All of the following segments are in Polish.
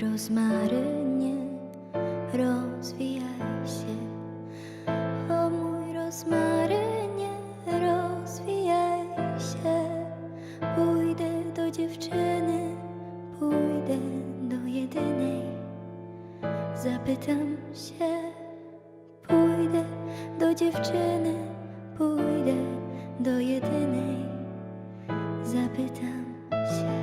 rozmarynie, rozwijaj się. O mój rozmarynie, rozwijaj się. Pójdę do dziewczyny, pójdę do jedynej. Zapytam się, pójdę do dziewczyny, pójdę do jedynej. Zapytam się.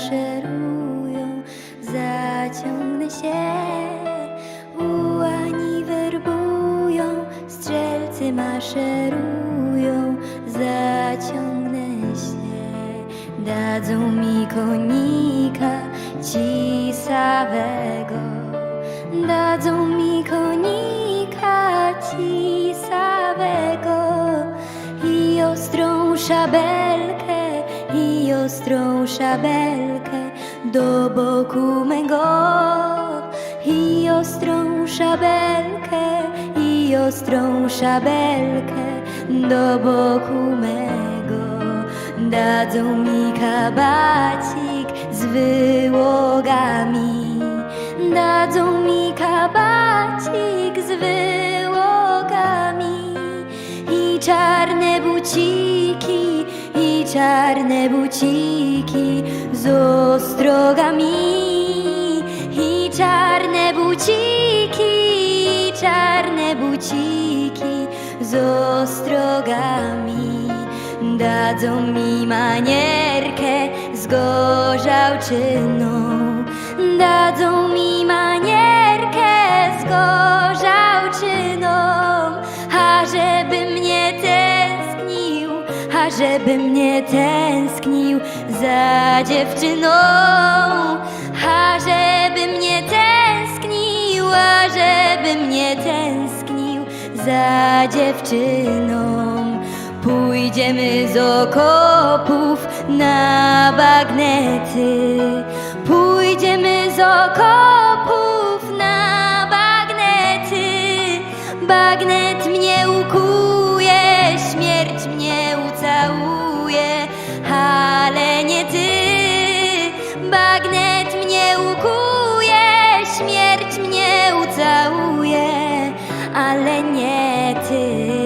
Maszerują, zaciągnę się. Ułani werbują, strzelcy maszerują, zaciągnę się. Dadzą mi konika cisawego Dadzą mi konika cisawego I ostrą szabelkę, i ostrą szabelkę Do boku mego I ostrą szabelkę, i ostrą szabelkę Do boku mego. Dadzą mi kabacik z wyłogami. Dadzą mi kabacik z wyłogami. I czarne buciki, czarne buciki z ostrogami I czarne buciki, czarne buciki z ostrogami. Dadzą mi manierkę z gorzałczyną. Dadzą mi manierkę z gorzałczyną a żeby mnie tęsknił za dziewczyną A żeby mnie tęsknił, a żeby mnie tęsknił za dziewczyną. Pójdziemy z okopów na bagnety Pójdziemy z okopów Ale nie ty